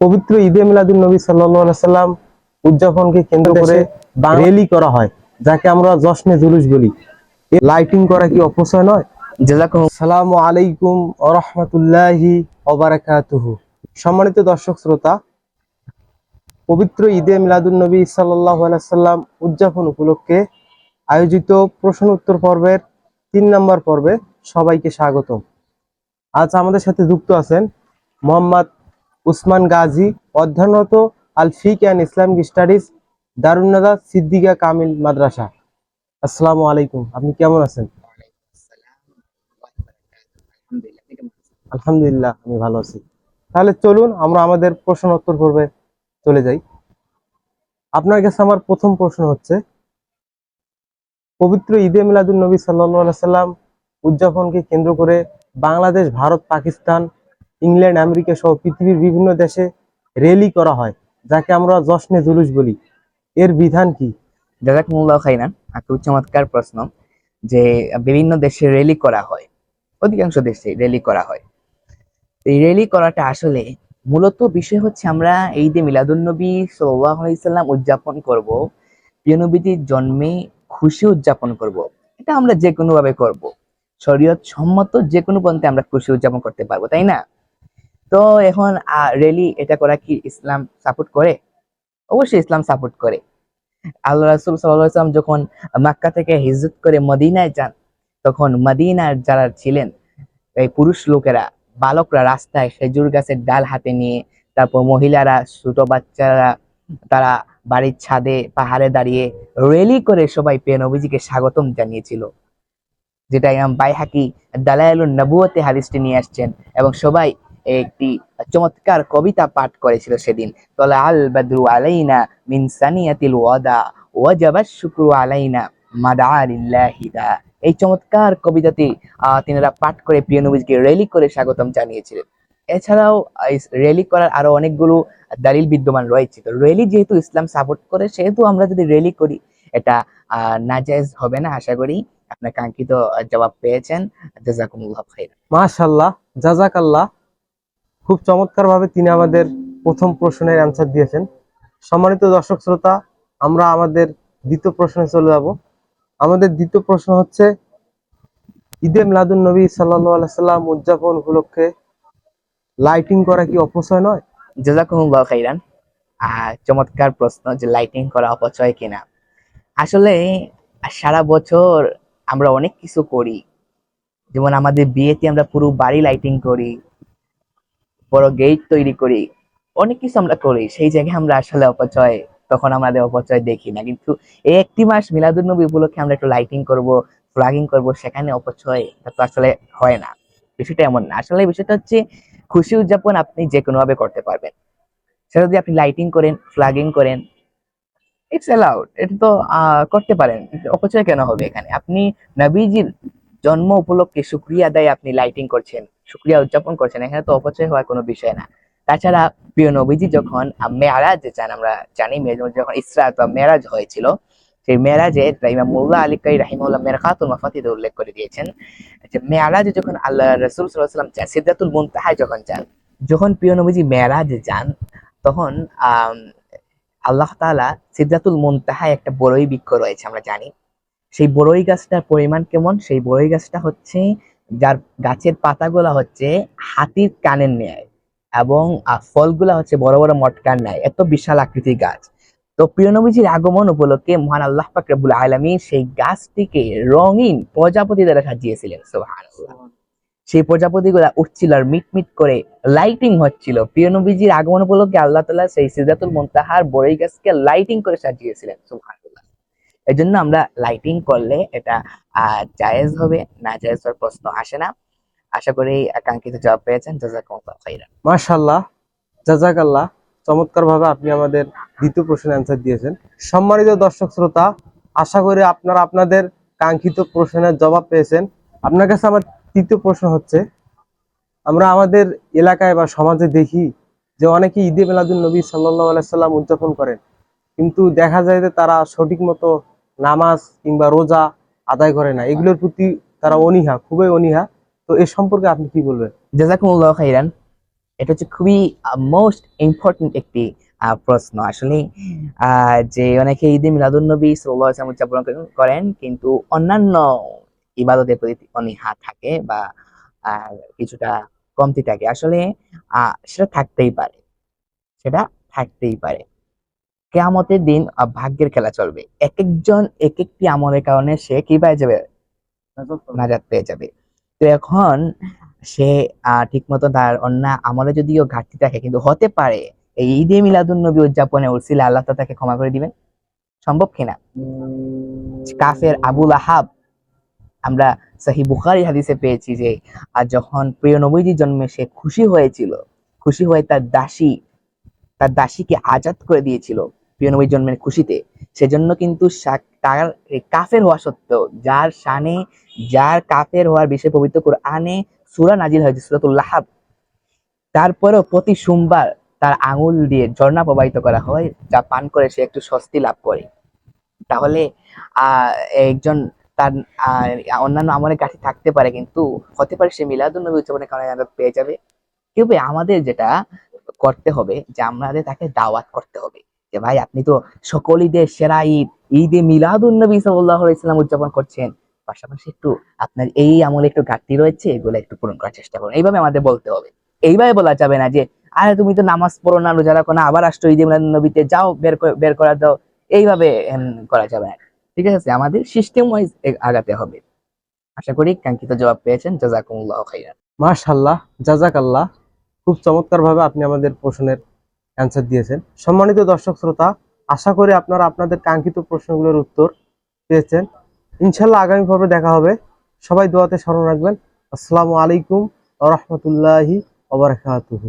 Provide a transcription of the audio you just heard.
পবিত্র ঈদে মিলাদুল নবী সাল্লাম উদযাপনকে কেন্দ্র করে র্যালি করা হয় যাকে আমরা জশ্নে জুলুস বলি। লাইটিং করা কি অপচয় নয়? আসসালামু আলাইকুম সম্মানিত দর্শক শ্রোতা পবিত্র ঈদে মিলাদুল নবী সাল্লাম উদযাপন উপলক্ষে আয়োজিত প্রশ্ন উত্তর পর্বের তিন নম্বর পর্বে সবাইকে স্বাগতম। আজ আমাদের সাথে যুক্ত আছেন মোহাম্মদ উসমান গাজী, অধ্যয়নরত আল ফিক and Islamic studies Darunnada Siddiqa Kamil Madrasa. আসসালামু আলাইকুম, আপনি কেমন আছেন? আলহামদুলিল্লাহ, আমি ভালো আছি। তাহলে চলুন, আমরা আমাদের প্রশ্ন উত্তর পর্বে চলে যাই। আপনার কাছে আমার প্রথম প্রশ্ন হচ্ছে, পবিত্র ঈদে মিলাদুল নবী সাল্লাহ সাল্লাম উদযাপনকে কেন্দ্র করে বাংলাদেশ, ভারত, পাকিস্তান ইংল্যান্ড, আমেরিকা সহ পৃথিবীর বিভিন্ন দেশে র্যালি করা হয়, যাকে আমরা জশ্নে জুলুস বলি। এর বিধান কি? জাজাকুমুল্লাহ খাইরান একটা চমৎকার প্রশ্ন যে বিভিন্ন দেশে র্যালি করা হয়, অধিকাংশ দেশে র্যালি করা হয়। এই র্যালি করাটা আসলে মূলত বিষয় হচ্ছে আমরা এই যে মিলাদুন্নবী সাল্লাম উদযাপন করব, প্রিয় নবীজির জন্মে খুশি উদযাপন করব, এটা আমরা যে কোনো ভাবে করব। শরীয়ত সম্মত যে কোনো পন্থে আমরা খুশি উদযাপন করতে পারব, তাই না? তো এখন রেলি এটা করা কি ইসলাম সাপোর্ট করে? অবশ্যই ইসলাম সাপোর্ট করে। আল্লাহ রাসুল সাল্লাম যখন মাক্কা থেকে হিজরত করে মদিনায় যান, তখন মদিনার যারা ছিলেন, এই পুরুষ লোকেরা, বালকরা রাস্তায় খেজুর গাছের ডাল হাতে নিয়ে, তারপর মহিলারা, ছোট বাচ্চারা, তারা বাড়ির ছাদে, পাহাড়ে দাঁড়িয়ে রেলি করে সবাই প্রিয় নবীজিকে স্বাগতম জানিয়েছিল। যেটা বাইহাকি দালায়ালুন নবুয়তে হাদিসটি নিয়ে আসছেন এবং সবাই একটি চমৎকার কবিতা পাঠ করেছিল সেদিন। তলা আল আলাইনা মিন সানিয়াতিল ওয়াদা, ওয়াজাবা শুক্রু আলাইনা মাদারিল্লাহিদা এই চমৎকার কবিতাটি তিনারা পাঠ করে প্রিয় নবীজিকে রেলি করে স্বাগতম জানিয়েছিলেন। এছাড়াও রেলি করার আরও অনেকগুলো দালিল বিদ্যমান রয়েছে। তো রেলি যেহেতু ইসলাম সাপোর্ট করে, সেহেতু আমরা যদি রেলি করি, এটা নাজায়েজ হবে না আশা করি। আপনার কাঙ্ক্ষিত জবাব পেয়েছেন। জাজাকুমুল্লাহ খাইর মাশাল্লাহ জাজাকাল্লাহ। খুব চমৎকার ভাবে তিনি আমাদের প্রথম প্রশ্নের অ্যান্সার দিয়েছেন। সম্মানিত দর্শক শ্রোতা, আমরা আমাদের দ্বিতীয় প্রশ্নে চলে যাব। আমাদের দ্বিতীয় প্রশ্ন হচ্ছে, ঈদে মিলাদুন নবী সাল্লাহ সাল্লাম উদযাপন উপলক্ষে লাইটিং করা কি অপচয় নয়? জাজাকুমুল্লাহ খাইরান। চমৎকার প্রশ্ন যে লাইটিং করা অপচয় কিনা। আসলে, সারা বছর আমরা অনেক কিছু করি। যেমন আমাদের বিয়েতে আমরা পুরো বাড়ি লাইটিং করি বড় গেট তৈরি করি। অনেক কিছু আমরা করি। সেই জায়গায় আমরা আসলে অপচয়, তখন আমাদের অপচয় দেখি না। কিন্তু এই একটি মাস মিলাদুল নবী উপলক্ষে আমরা একটু লাইটিং করব ফ্লাগিং করব, সেখানে অপচয় তো আসলে হয় না। বিষয়টা এমন না। আসলে বিষয়টা হচ্ছে খুশি উদযাপন আপনি যে কোনো ভাবে করতে পারবেন। সেটা যদি আপনি লাইটিং করেন ফ্লাগিং করেন ইটস অ্যালাউড এটা তো করতে পারেন। অপচয় কেন হবে এখানে? আপনি নবীজির জন্ম উপলক্ষে শুক্রিয়া আদায় আপনি লাইটিং করছেন শুক্রিয়া উদযাপন করছেন, এখানে তো অপচয় হওয়ার কোনো বিষয় না। তাছাড়া প্রিয় নবীজি যখন মেয়ারাজ চান আমরা জানি যখন ইসরা বা মেয়ারাজ হয়েছিল, সেই মেয়ারাজে ইমাম মুল্লা আলী কাই রাহিমুল্লাহ মেরকাতুল উল্লেখ করে দিয়েছেন যে মেয়ারাজে যখন আল্লাহ রসুল সাল্লাহ সাল্লাম চান সিদ্ধাতুল মুনতাহায় যখন যান, যখন প্রিয় নবীজি মেয়ারাজে যান, তখন আল্লাহ তাআলা সিদ্ধাতুল মুনতাহায় একটা বড়ই বৃক্ষ রয়েছে, আমরা জানি। সেই বড়ই গাছটার পরিমাণ কেমন? সেই বড়ই গাছটা হচ্ছে যার গাছের পাতাগুলা হচ্ছে হাতির কানের ন্যায় এবং ফলগুলা হচ্ছে বড় বড় মটকার ন্যায়। এত বিশাল আকৃতির গাছ। তো প্রিয় নবীজির আগমন উপলক্ষে মহান আল্লাহ পাক রব্বুল আলামিন সেই গাছটিকে রঙিন প্রজাপতি দ্বারা সাজিয়েছিলেন সুবহানাল্লাহ। সেই প্রজাপতি গুলা উঠছিল আর মিটমিট করে লাইটিং হচ্ছিল। প্রিয় নবীজির আগমন উপলক্ষে আল্লাহ তালা সেই সিদ্ধাতুল মুনতাহার বড়ই গাছকে লাইটিং করে সাজিয়েছিলেন সুবহানাল্লাহ। এই জন্য আমরা লাইটিং করলে এটা জায়েজ হবে, না জায়েজ হওয়ার প্রশ্ন আসে না। আশা করি কাঙ্ক্ষিত জবাব পেয়েছেন। জাজাকুমুল্লাহ খাইরান। জাজাকাল্লাহ চমৎকার ভাবে আপনি আমাদের দ্বিতীয় প্রশ্নের অ্যান্সার দিয়েছেন। সম্মানিত দর্শক শ্রোতা, আশা করি আপনারা আপনাদের কাঙ্ক্ষিত প্রশ্নের জবাব পেয়েছেন। আপনার কাছে আমার তৃতীয় প্রশ্ন হচ্ছে, আমরা আমাদের এলাকায় বা সমাজে দেখি যে অনেকে ঈদে মিলাদুল নবী সাল্লাহ সাল্লাম উদযাপন করেন। কিন্তু দেখা যায় যে তারা সঠিক মতো নামাজ কিংবা রোজা আদায় করে না। এগুলোর প্রতি তারা অনীহা, খুবই অনীহা। তো এ সম্পর্কে আপনি কি বলবেন? জাজাকুমুল্লাহ খাইরান, এটা হচ্ছে খুবই মোস্ট ইম্পর্টেন্ট একটি প্রশ্ন। আসলে যে অনেকে ঈদে মিলাদুন নবী সাল্লাল্লাহু আলাইহি ওয়াসাল্লাম উদযাপন করেন- কিন্তু অন্যান্য ইবাদতের প্রতি অনীহা থাকে বা কিছুটা কমতি থাকে। আসলে সেটা থাকতেই পারে। সেটা থাকতেই পারে। কেয়ামতের দিন ভাগ্যের খেলা চলবে। এক একজন এক একটি আমলের কারণে সে কি পেয়ে যাবে? নাজাত পেয়ে যাবে। তো এখন সে ঠিক মতো তার অন্য আমলে যদিও ঘাটতি থাকে কিন্তু হতে পারে এই ঈদে মিলাদুন নবী উদযাপনে উরসিলা আল্লাহ তো তাকে ক্ষমা করে দিবেন। সম্ভব কিনা কাফের আবুল আহাব আমরা সহি বুখারি হাদিসে পেয়েছি যে আর যখন প্রিয় নবীজির জন্মে সে খুশি হয়েছিল খুশি হয়ে তার দাসী তার দাসীকে আজাদ করে দিয়েছিল নবীর জন্মের খুশিতে, সেজন্য কিন্তু তার কাফের হওয়া সত্ত্বেও, যার শানে, যার কাফের হওয়ার বিষয়ে পবিত্র কোরআনে সূরা নাজিল হয়েছে, সূরাতুল লাহাব। তারপরেও প্রতি সোমবার তার আঙুল দিয়ে ঝর্ণা প্রবাহিত করা হয়, যা পান করে সে একটু স্বস্তি লাভ করে। তাহলে একজন তার অন্যান্য আমলের কাছে থাকতে পারে, কিন্তু হতে পারে সে মিলাদুন নবী উদযাপনের কারণে আজাদ পেয়ে যাবে। কিন্তু আমাদের যেটা করতে হবে, যে আমাদের তাকে দাওয়াত করতে হবে। যে ভাই, আপনি তো সকল ঈদের সেরা ঈদ ঈদে মিলাদুন নবী সাল্লাল্লাহু আলাইহি সাল্লাম উদযাপন করছেন। পাশাপাশি একটু আপনার এই আমলে একটু ঘাটতি রয়েছে, এগুলো একটু পূরণ করার চেষ্টা করুন। এইভাবে আমাদের বলতে হবে। এইভাবে বলা যাবে না যে, আরে তুমি তো নামাজ পড়ো না, রোজা রাখো না, আবার আসছো ঈদে মিলাদুন নবীতে, যাও বের বের করা দাও। এইভাবে করা যাবে না। ঠিক আছে আমাদের সিস্টেম ওয়াইজ আগাতে হবে। আশা করি কাঙ্ক্ষিত জবাব পেয়েছেন। জাজাকুমুল্লাহ খাইরান। মাশাল্লাহ জাজাক আল্লাহ খুব চমৎকার ভাবে আপনি আমাদের প্রশ্নের অ্যান্সার দিয়েছেন। সম্মানিত দর্শক শ্রোতা, আশা করি আপনারা আপনাদের কাঙ্ক্ষিত প্রশ্নগুলোর উত্তর পেয়েছেন। ইনশাল্লাহ আগামী পর্বে দেখা হবে। সবাই দোয়াতে স্মরণ রাখবেন। আসসালামু আলাইকুম রহমতুল্লাহি ওবরাকাতুহু